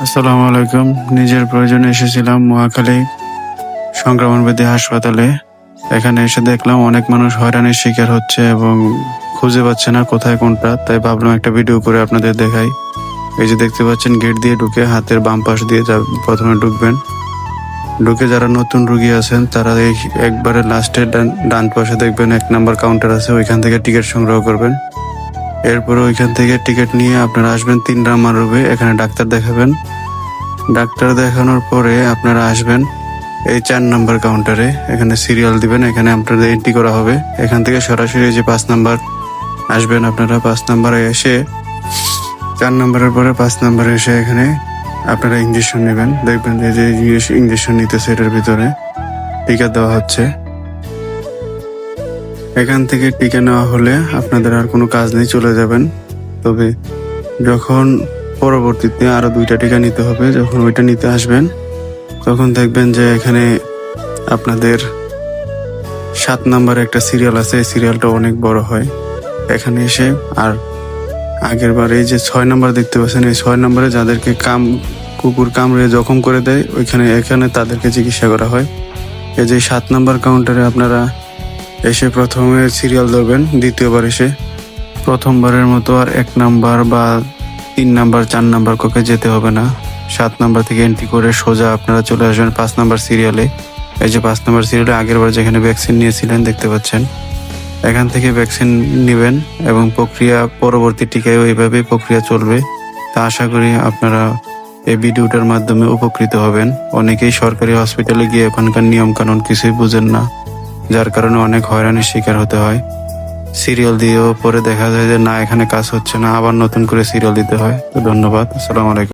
আসসালামু আলাইকুম। নিজের প্রয়োজনে এসেছিলাম মহাখালী সংক্রমণবিধি হাসপাতালে। এখানে এসে দেখলাম অনেক মানুষ হয়রানির শিকার হচ্ছে এবং খুঁজে পাচ্ছে না কোথায় কোনটা। তাই ভাবলাম একটা ভিডিও করে আপনাদের দেখাই। এই যে দেখতে পাচ্ছেন, গেট দিয়ে ঢুকে হাতের বাম পাশ দিয়ে যা- প্রথমে ঢুকবেন। ঢুকে যারা নতুন রুগী আছেন, তারা এই একবারে লাস্টে ডান ডান পাশে দেখবেন এক নাম্বার কাউন্টার আছে। ওইখান থেকে টিকিট সংগ্রহ করবেন। এরপরে ওইখান থেকে টিকিট নিয়ে আপনারা আসবেন তিন নাম্বার রুমে, এখানে ডাক্তার দেখাবেন। ডাক্তার দেখানোর পরে আপনারা আসবেন এই চার নাম্বার কাউন্টারে, এখানে সিরিয়াল দিবেন, এখানে আপনাদের এন্ট্রি করা হবে। এখান থেকে সরাসরি যে পাঁচ নাম্বার আসবেন আপনারা, পাঁচ নাম্বারে এসে, চার নাম্বারের পরে পাঁচ নাম্বারে এসে এখানে আপনারা ইঞ্জেকশন নেবেন। দেখবেন যে যে ইঞ্জেকশন নিতেছে এটার ভিতরে, টিকা দেওয়া হচ্ছে। এখান থেকে টিকা নেওয়া হলে আপনাদের আর কোনো কাজ নেই, চলে যাবেন। তবে যখন পরবর্তীতে আরও দুইটা টিকা নিতে হবে, যখন ওইটা নিতে আসবেন, তখন দেখবেন যে এখানে আপনাদের সাত নাম্বার একটা সিরিয়াল আছে, এই সিরিয়ালটা অনেক বড় হয়। এখানে এসে আর আগের বার এই যে ছয় নাম্বার দেখতে পাচ্ছেন, এই ছয় নম্বরে যাদেরকে কাম, কুকুর কামড়ে জখম করে দেয়, ওইখানে, এখানে তাদেরকে চিকিৎসা করা হয়। এই যে সাত নাম্বার কাউন্টারে আপনারা এসে প্রথমে সিরিয়াল ধরবেন, দ্বিতীয়বার এসে প্রথমবারের মতো আর এক নাম্বার বা তিন নাম্বার, চার নাম্বার কোকে যেতে হবে না। সাত নাম্বার থেকে এন্ট্রি করে সোজা আপনারা চলে আসবেন পাঁচ নাম্বার সিরিয়ালে এই যে পাঁচ নাম্বার সিরিয়ালে আগের বার যেখানে ভ্যাকসিন নিয়েছিলেন, দেখতে পাচ্ছেন। এখান থেকে ভ্যাকসিন নেবেন এবং প্রক্রিয়া পরবর্তী টিকায় এইভাবেই প্রক্রিয়া চলবে। তা আশা করি আপনারা এই ভিডিওটার মাধ্যমে উপকৃত হবেন। অনেকেই সরকারি হসপিটালে গিয়ে ওখানকার নিয়ম কানুন কিছুই বুঝেন না। যার কারণে অনেক হয়রানির শিকার হতে হয়। সিরিয়াল দিয়েও পরে দেখা যায় যে, না, এখানে কাজ হচ্ছে না, আবার নতুন করে সিরিয়াল দিতে হয়। তো ধন্যবাদ, আসসালামু আলাইকুম।